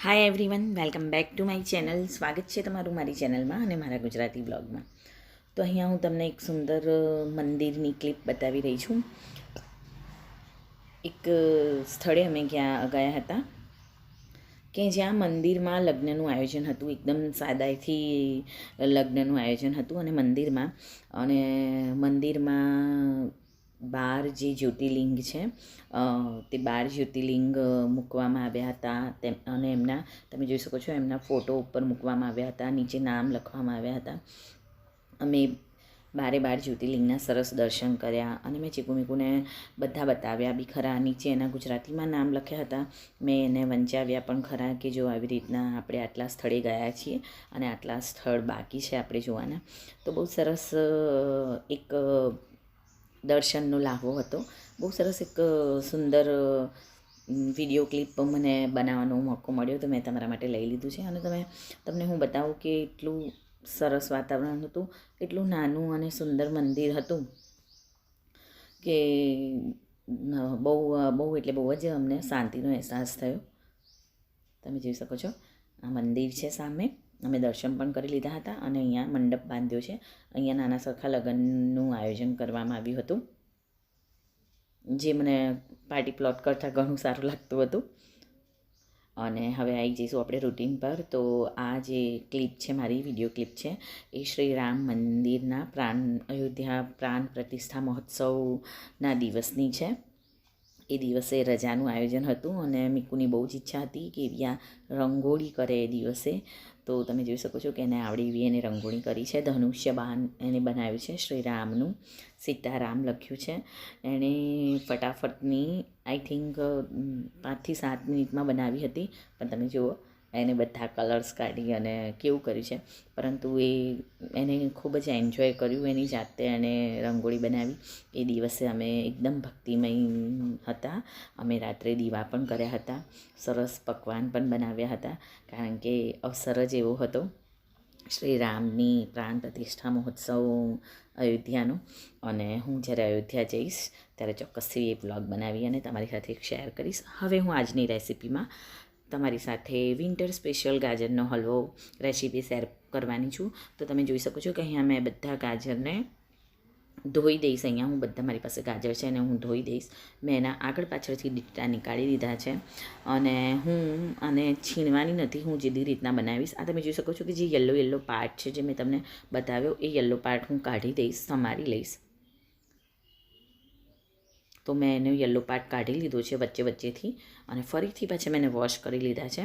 Hi everyone welcome back to my channel સ્વાગત છે તમારું મારી ચેનલમાં અને મારા ગુજરાતી બ્લોગમાં તો અહીંયા હું તમને એક સુંદર મંદિરની ક્લિપ બતાવી રહી છું. એક સ્થળે અમે ગયા ગયા હતા કે જ્યાં મંદિરમાં લગ્નનું આયોજન હતું. એકદમ સાદાઈથી લગ્નનું આયોજન હતું અને મંદિરમાં. અને મંદિરમાં બાર જે જ્યોતિર્લિંગ છે તે બાર જ્યોતિર્લિંગ મૂકવામાં આવ્યા હતા. તેમ, અને એમના, તમે જોઈ શકો છો એમના ફોટો ઉપર મૂકવામાં આવ્યા હતા, નીચે નામ લખવામાં આવ્યા હતા. અમે બારે બાર જ્યોતિર્લિંગના સરસ દર્શન કર્યા અને મેં ચીકુ મીકુને બધા બતાવ્યા. બી ખરા નીચે એના ગુજરાતીમાં નામ લખ્યા હતા. મેં એને વંચાવ્યા પણ ખરા કે જો આવી રીતના આપણે આટલા સ્થળે ગયા છીએ અને આટલા સ્થળ બાકી છે આપણે જોવાના. તો બહુ સરસ એક દર્શનનો લાહવો હતો. બહુ સરસ એક સુંદર વીડિયો ક્લિપ મને બનાવવાનો મોકો મળ્યો તો મેં તમારા માટે લઈ લીધું છે. અને તમે, તમને હું બતાવું કે એટલું સરસ વાતાવરણ હતું, એટલું નાનું અને સુંદર મંદિર હતું કે બહુ બહુ એટલે બહુ જ અમને શાંતિનો અહેસાસ થયો. તમે જોઈ શકો છો, આ મંદિર છે સામે. અમે દર્શન પણ કરી લીધા હતા અને અહીંયા મંડપ બાંધ્યો છે. અહીંયા નાના સરખા લગ્નનું આયોજન કરવામાં આવ્યું હતું. જે મને પાર્ટી પ્લોટ કરતાં ઘણું સારું લાગતું હતું. અને હવે આવી જઈશું આપણે રૂટીન પર. તો આ જે ક્લિપ છે, મારી વીડિયો ક્લિપ છે, એ શ્રી રામ મંદિરના પ્રાણ, અયોધ્યા પ્રાણ પ્રતિષ્ઠા મહોત્સવના દિવસની છે. એ દિવસે રજાનું આયોજન હતું અને મીકુની બહુ જ ઈચ્છા હતી કે એવી રંગોળી કરે એ દિવસે. તો તમે જોઈ શકો છો કે એને આવડી એવી એને રંગોળી કરી છે. ધનુષ્ય બાન એને બનાવ્યું છે. શ્રી રામનું સીતારામ લખ્યું છે. એણે ફટાફટની આઈ થિંક પાંચથી સાત મિનિટમાં બનાવી હતી. પણ તમે જુઓ એને બધા કલર્સ કાઢી અને કેવું કર્યું છે. પરંતુ એ, એને ખૂબ જ એન્જોય કર્યું એની જાતે અને રંગોળી બનાવી. એ દિવસે અમે એકદમ ભક્તિમય હતા. અમે રાત્રે દીવા પણ કર્યા હતા. સરસ પકવાન પણ બનાવ્યા હતા. કારણ કે અવસર જ એવો હતો. શ્રી રામની પ્રાણ પ્રતિષ્ઠા મહોત્સવ અયોધ્યાનો. અને હું જ્યારે અયોધ્યા જઈશ, ત્યારે ચોક્કસથી એ બ્લોગ બનાવી અને તમારી સાથે શેર કરીશ. હવે હું આજની રેસિપીમાં તમારી સાથે વિન્ટર સ્પેશિયલ ગાજરનો હલવો રેસીપી શેર કરવાની છું. તો તમે જોઈ શકો છો કે અહીંયા મેં બધા ગાજરને ધોઈ દઈશ. અહીંયા હું બધા મારી પાસે ગાજર છે અને હું ધોઈ દઈશ. મેં એના આગળ પાછળથી ડીટા નીકાળી દીધા છે. અને હું આને છીણવાની નથી, હું જેવી રીતના બનાવીશ. આ તમે જોઈ શકો છો કે જે યલો યલો પાર્ટ છે જે મેં તમને બતાવ્યો, એ યલો પાર્ટ હું કાઢી દઈશ, સમારી લઈશ. તો મેં એનો યલો પાર્ટ કાઢી લીધો છે વચ્ચે વચ્ચેથી અને ફરીથી પાછા મેં એને વોશ કરી લીધા છે.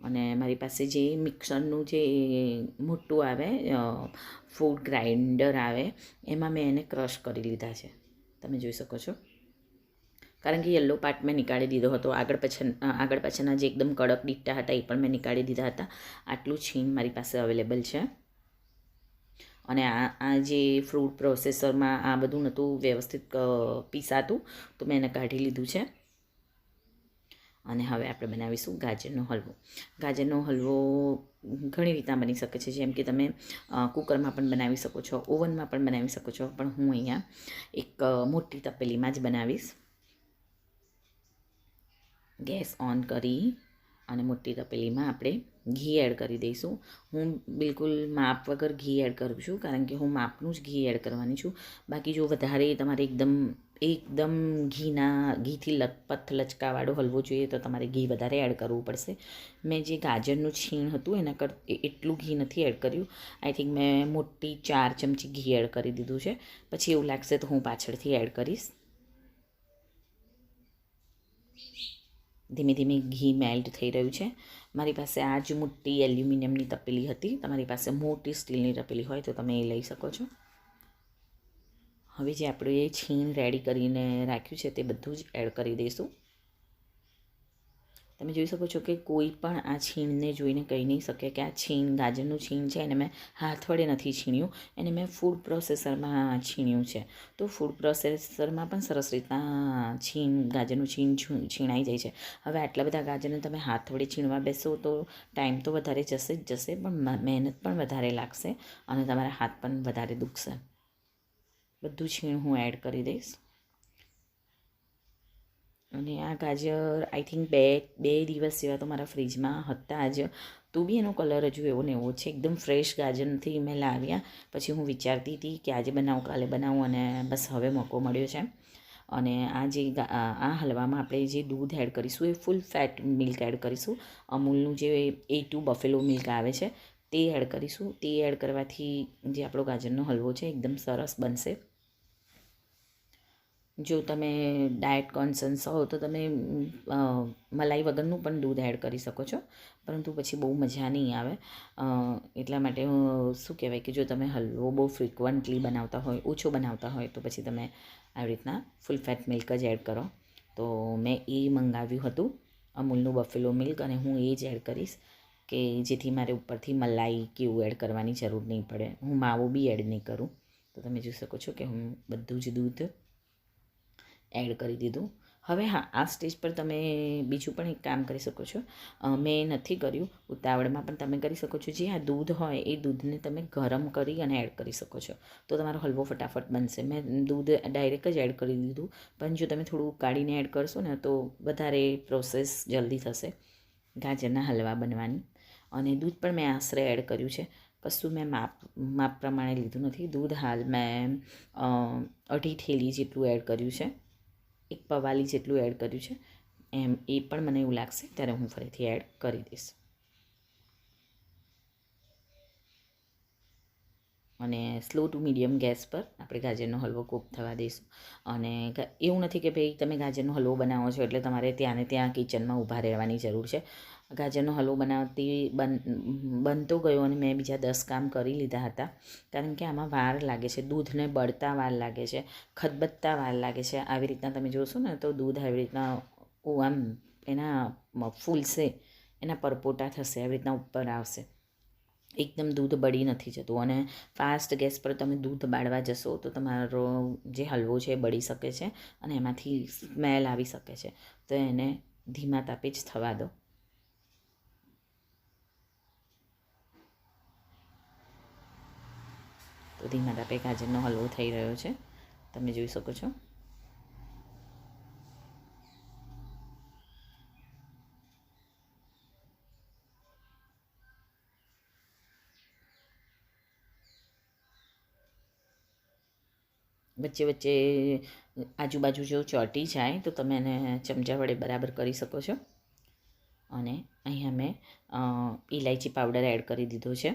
અને મારી પાસે જે મિક્સરનું જે મોટું આવે ફૂડ ગ્રાઇન્ડર આવે, એમાં મેં એને ક્રશ કરી લીધા છે. તમે જોઈ શકો છો. કારણ કે યલો પાર્ટ મેં નીકાળી દીધો હતો. આગળ પાછળ આગળ પાછળના જે એકદમ કડક ડીટા હતા એ પણ મેં નીકાળી દીધા હતા. આટલું છીણ મારી પાસે અવેલેબલ છે. અને આ આ જે ફ્રૂટ પ્રોસેસરમાં આ બધું નહોતું વ્યવસ્થિત પીસાતું, તો મેં એને કાઢી લીધું છે. અને હવે આપણે બનાવીશું ગાજરનો હલવો. ગાજરનો હલવો ઘણી રીતના બની શકે છે. જેમ કે તમે કુકરમાં પણ બનાવી શકો છો, ઓવનમાં પણ બનાવી શકો છો. પણ હું અહીંયા એક મોટી તપેલીમાં જ બનાવીશ. ગેસ ઓન કરી. અને મોટી તપેલીમાં આપણે ઘી એડ કરી દઈશું. હું બિલકુલ માપ વગર ઘી એડ કરું છું, કારણ કે હું માપનું જ ઘી એડ કરવાની છું. બાકી જો વધારે તમારે એકદમ એકદમ ઘીના, ઘીથી લથપથ લચકાવાળો હલવો જોઈએ તો તમારે ઘી વધારે એડ કરવું પડશે. મેં જે ગાજરનું છીણ હતું એના કર એટલું ઘી નથી એડ કર્યું. આઈ થિંક મેં મોટી ચાર ચમચી ઘી એડ કરી દીધું છે. પછી એવું લાગશે તો હું પાછળથી એડ કરીશ. ધીમે ધીમે ઘી મેલ્ટ થઈ રહ્યું છે. મારી પાસે આ જ મોટી એલ્યુમિનિયમની તપેલી હતી. તમારી પાસે મોટી સ્ટીલની તપેલી હોય તો તમે એ લઈ શકો છો. હવે જે આપણે એ છીણ રેડી કરીને રાખ્યું છે તે બધું જ એડ કરી દઈશું. તમે જોઈ શકો છો કે કોઈ પણ આ છીણને જોઈને કહી નહીં શકે કે આ છીણ ગાજરનું છીણ છે એને મેં હાથ વડે નથી છીણ્યું. એને મેં ફૂડ પ્રોસેસરમાં છીણ્યું છે. તો ફૂડ પ્રોસેસરમાં પણ સરસ રીતના છીણ, ગાજરનું છીણ છીણાઈ જાય છે. હવે આટલા બધા ગાજરને તમે હાથ વડે છીણવા બેસો તો ટાઈમ તો વધારે જશે જ જશે, પણ મહેનત પણ વધારે લાગશે અને તમારા હાથ પણ વધારે દુખશે. બધું છીણ હું એડ કરી દઈશ. અને આ ગાજર આઈ થિંક બે બે દિવસ જેવા તો મારા ફ્રીજમાં હતા જ તો બી એનો કલર હજુ એવો ને એવો છે, એકદમ ફ્રેશ ગાજરથી મેં લાવ્યા. પછી હું વિચારતી હતી કે આજે બનાવું, કાલે બનાવું અને બસ હવે મોકો મળ્યો છે. અને આ જે આ હલવામાં આપણે જે દૂધ એડ કરીશું, એ ફૂલ ફેટ મિલ્ક એડ કરીશું. અમૂલનું જે એ ટુ બફેલો મિલ્ક આવે છે, તે એડ કરીશું. તે એડ કરવાથી જે આપણો ગાજરનો હલવો છે, એકદમ સરસ બનશે. જો તમે ડાયટ કોન્સન્સ હો, તો તમે મલાઈ વગરનું પણ દૂધ એડ કરી શકો છો. પરંતુ પછી બહુ મજા નહીં આવે. એટલા માટે શું કહેવાય કે જો તમે હલવો, બહુ ફ્રિકવન્ટલી બનાવતા હોય, ઓછો બનાવતા હોય, તો પછી તમે આવી રીતના ફૂલ ફેટ મિલ્ક જ એડ કરો. તો મેં એ મંગાવ્યું હતું, અમૂલનું બફેલો મિલ્ક અને હું એ જ એડ કરીશ કે જેથી મારે ઉપરથી મલાઈ કે એવું એડ કરવાની જરૂર નહીં પડે. હું માવો બી એડ નહીં કરું. તો તમે જોઈ શકો છો કે હું બધું જ દૂધ એડ કરી દીધું. હવે હા, આ સ્ટેજ પર તમે બીજું પણ એક કામ કરી શકો છો. મેં નથી કર્યું, ઉતાવળમાં પણ તમે કરી શકો છો. જે આ દૂધ હોય, એ દૂધને તમે ગરમ કરી અને એડ કરી શકો છો. તો તમારો હલવો ફટાફટ બનશે. મેં દૂધ ડાયરેક્ટ જ એડ કરી દીધું. પણ જો તમે થોડું કાઢીને એડ કરશો ને, તો વધારે પ્રોસેસ જલ્દી થશે ગાજરના હલવા બનવાની. અને દૂધ પણ મેં આશરે એડ કર્યું છે. કશું મેં માપ માપ પ્રમાણે લીધું નથી. દૂધ હાલ મેં અઢી થેલી જેટલું એડ કર્યું છે. એક પવાલી જેટલું એડ કર્યું છે, એમ એ પણ મને એવું લાગશે, ત્યારે હું ફરીથી એડ કરી દઈશ. અને સ્લો ટુ મીડિયમ ગેસ પર આપણે ગાજરનો હલવો કૂક થવા દઈશું. અને એવું નથી કે ભાઈ તમે ગાજરનો હલવો બનાવો છો એટલે તમારે ત્યાં ને ત્યાં કિચનમાં ઊભા રહેવાની જરૂર છે. ગાજરનો હલવો બનાવતી બન, બનતો ગયો અને મેં બીજા દસ કામ કરી લીધા હતા. કારણ કે આમાં વાર લાગે છે, દૂધને બળતા વાર લાગે છે ખદબત્તા વાર લાગે છે. આવી રીતના તમે જોશો ને તો દૂધ આવી રીતના આમ એના ફૂલશે, એના પરપોટા થશે, આવી રીતના ઉપર આવશે. એકદમ દૂધ બળી નથી જતું અને ફાસ્ટ ગેસ પર તમે દૂધ બાળવા જશો તો તમારો જે હલવો છે એ બળી શકે છે અને એમાંથી સ્મેલ આવી શકે છે. તો એને ધીમા તાપે જ થવા દો. તો ધીમા તાપે ગાજરનો હલવો થઈ રહ્યો છે. તમે જોઈ શકો છો. વચ્ચે વચ્ચે આજુબાજુ જો ચોટી જાય તો તમે એને ચમચા વડે બરાબર કરી શકો છો. અને અહીંયા મેં ઇલાયચી પાવડર એડ કરી દીધો છે.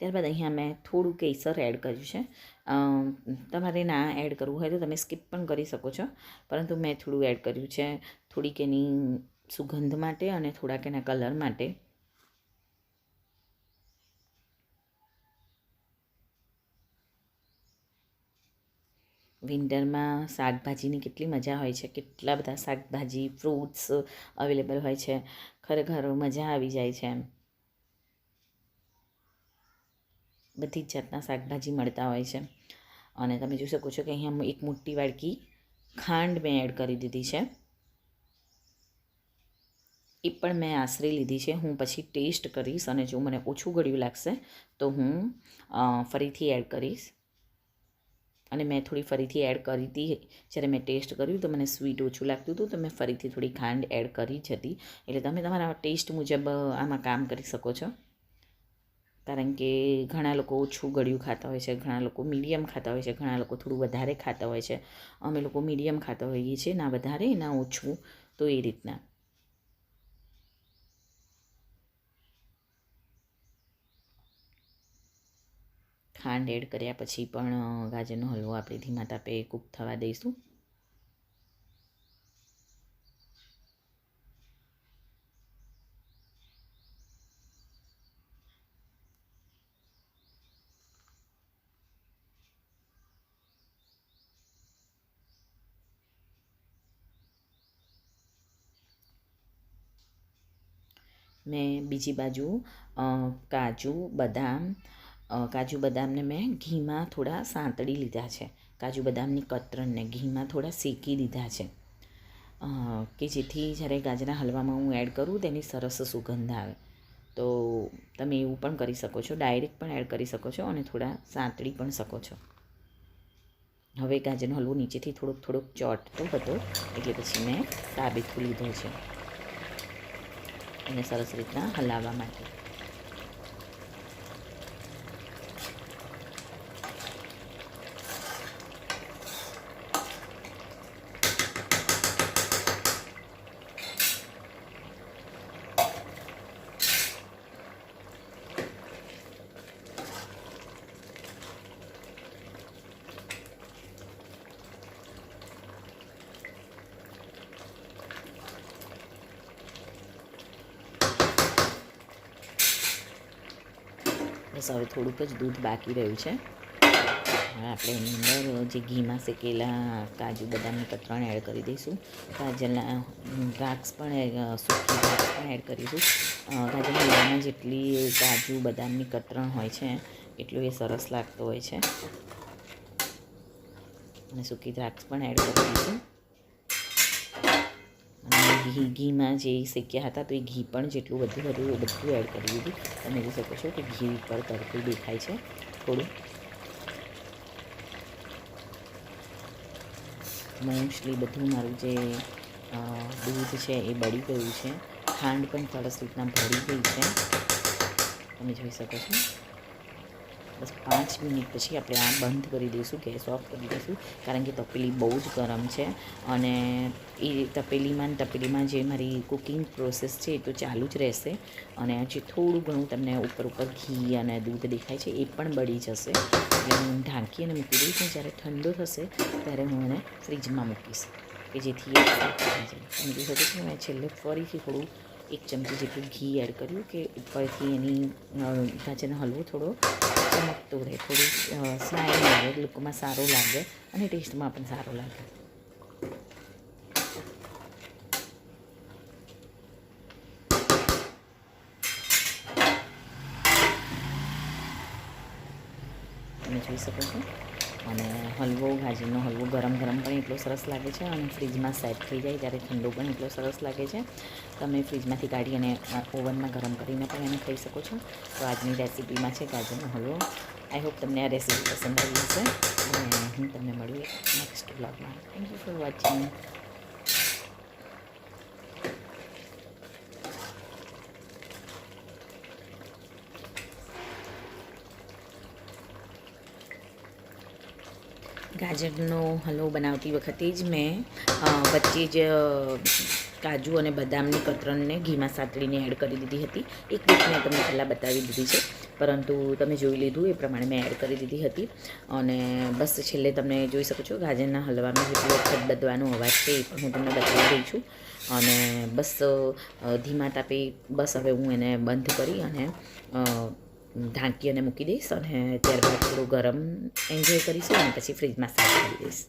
ત્યારબાદ અહીંયા મેં થોડું કેસર એડ કર્યું છે. તમારે ના એડ કરવું હોય તો તમે સ્કીપ પણ કરી શકો છો. પરંતુ મેં થોડું એડ કર્યું છે. થોડીક એની સુગંધ માટે અને થોડાક એના કલર માટે. વિન્ટરમાં શાકભાજીની કેટલી મજા હોય છે. કેટલા બધા શાકભાજી ફ્રૂટ્સ અવેલેબલ હોય છે. ખરેખર મજા આવી જાય છે એમ. બધી જ જાતના શાકભાજી મળતા હોય છે. અને તમે જોઈ શકો છો કે અહીંયા એક મોટી વાડકી ખાંડ મેં એડ કરી દીધી છે. એ પણ મેં આશરે લીધી છે. હું પછી ટેસ્ટ કરીશ અને જો મને ઓછું ગળ્યું લાગશે તો હું ફરીથી એડ કરીશ. અને મેં થોડી ફરીથી એડ કરી હતી. જ્યારે મેં ટેસ્ટ કર્યું તો મને સ્વીટ ઓછું લાગતું હતું તો મેં ફરીથી થોડી ખાંડ એડ કરી જ હતી. એટલે તમે તમારા ટેસ્ટ મુજબ આમાં કામ કરી શકો છો. કારણ કે ઘણા લોકો ઓછું ગળ્યું ખાતા હોય છે, ઘણા લોકો મીડિયમ ખાતા હોય છે, ઘણા લોકો થોડું વધારે ખાતા હોય છે. અમે લોકો મીડિયમ ખાતા હોઈએ છીએ, ના વધારે, ના ઓછું, તો એ રીતના. ખાંડ એડ કર્યા પછી પણ ગાજરનો હલવો આપણે ધીમા તાપે કૂક થવા દઈશું. મેં બીજી બાજુ કાજુ, બદામ કાજુ, બદામને મેં ઘીમાં થોડા સાંતળી લીધા છે. કાજુ, બદામની કતરણને ઘીમાં થોડા શેકી દીધા છે. કે જેથી જ્યારે ગાજરના હલવામાં હું એડ કરું તેની સરસ સુગંધ આવે. તો તો તમે એવું પણ કરી શકો છો, ડાયરેક્ટ પણ એડ કરી શકો છો અને થોડા સાંતળી પણ શકો છો. હવે ગાજરનો હલવો નીચેથી થોડોક થોડોક ચોટતો હતો, એટલે પછી મેં સાબિત લીધો છે. એને સરસ રીતના હલાવવા માટે. બસ હવે થોડુંક જ દૂધ બાકી રહ્યું છે. આપણે એની અંદર જે ઘીમાં શેકેલા કાજુ બદામની કતરણ એડ કરી દઈશું. ગાજરના દ્રાક્ષ પણ સૂકી દ્રાક્ષ પણ એડ કરીશું અ, લીલામાં જેટલી કાજુ બદામની કતરણ હોય છે એટલું એ સરસ લાગતો હોય છે. અને સૂકી દ્રાક્ષ પણ એડ કરી દઈશું. ઘી, ઘીમાં જે શેક્યા હતા તો એ ઘી પણ જેટલું બધું હતું એ બધું એડ કરી દીધું. તમે જોઈ શકો છો કે ઘી ઉપર તરતું દેખાય છે થોડું. મોસ્ટલી બધું મારું જે દૂધ છે એ બળી ગયું છે. ખાંડ પણ સરસ રીતના ભળી ગઈ છે. તમે જોઈ શકો છો. બસ પાંચ મિનિટ પછી આપણે આ બંધ કરી દઈશું, ગેસ ઓફ કરી દઈશું. કારણ કે તપેલી બહુ જ ગરમ છે અને એ તપેલીમાં તપેલીમાં જે મારી કુકિંગ પ્રોસેસ છે એ તો ચાલુ જ રહેશે. અને જે થોડું ઘણું તમને ઉપર ઉપર ઘી અને દૂધ દેખાય છે એ પણ બળી જશે. એટલે હું ઢાંકી અને મૂકી દઈશ અને જ્યારે ઠંડો થશે ત્યારે હું એને ફ્રીજમાં મૂકીશ. કે જેથી એ શકો છો, મેં છેલ્લે ફરીથી થોડું એક ચમચી જેટલું ઘી એડ કર્યું કે ઉપરથી એની ગાજરનો હલવો થોડો. ચમકતો રહે, થોડું સ્માઇલ લાગે લુકમાં સારું લાગે અને ટેસ્ટમાં પણ સારું લાગે. તમે જોઈ શકો છો. અને હલવો, ગાજરનો હલવો ગરમ ગરમ પણ એટલો સરસ લાગે છે અને ફ્રીજમાં સેટ થઈ જાય ત્યારે ઠંડો પણ એટલો સરસ લાગે છે. તમે ફ્રીજમાંથી કાઢી અને ઓવનમાં ગરમ કરીને પણ એને ખાઈ શકો છો. તો આજની રેસીપીમાં છે ગાજરનો હલવો. આઈ હોપ તમને આ રેસીપી પસંદ આવી હશે. અને હું તમને મળું નેક્સ્ટ બ્લોગમાં થેન્ક યુ ફોર વોચિંગ ગાજરનો હલવો બનાવતી વખતે જ મેં વચ્ચે જ કાજુ અને બદામની કતરણને ઘીમાં સાતળીને એડ કરી દીધી હતી. એક રીત મેં તમને પહેલાં બતાવી દીધી છે. પરંતુ તમે જોઈ લીધું એ પ્રમાણે મેં એડ કરી દીધી હતી. અને બસ છેલ્લે તમે જોઈ શકો છો ગાજરના હલવાનો જેટલો ખદબદવાનો અવાજ છે એ પણ હું તમને બતાવી રહી છું. અને બસ ધીમા તાપે બસ હવે હું એને બંધ કરી અને ઢાંકી અને મૂકી દઈશ અને ત્યારબાદ થોડું ગરમ એન્જોય કરીશું અને પછી ફ્રીજમાં સાફ કરી દઈશ.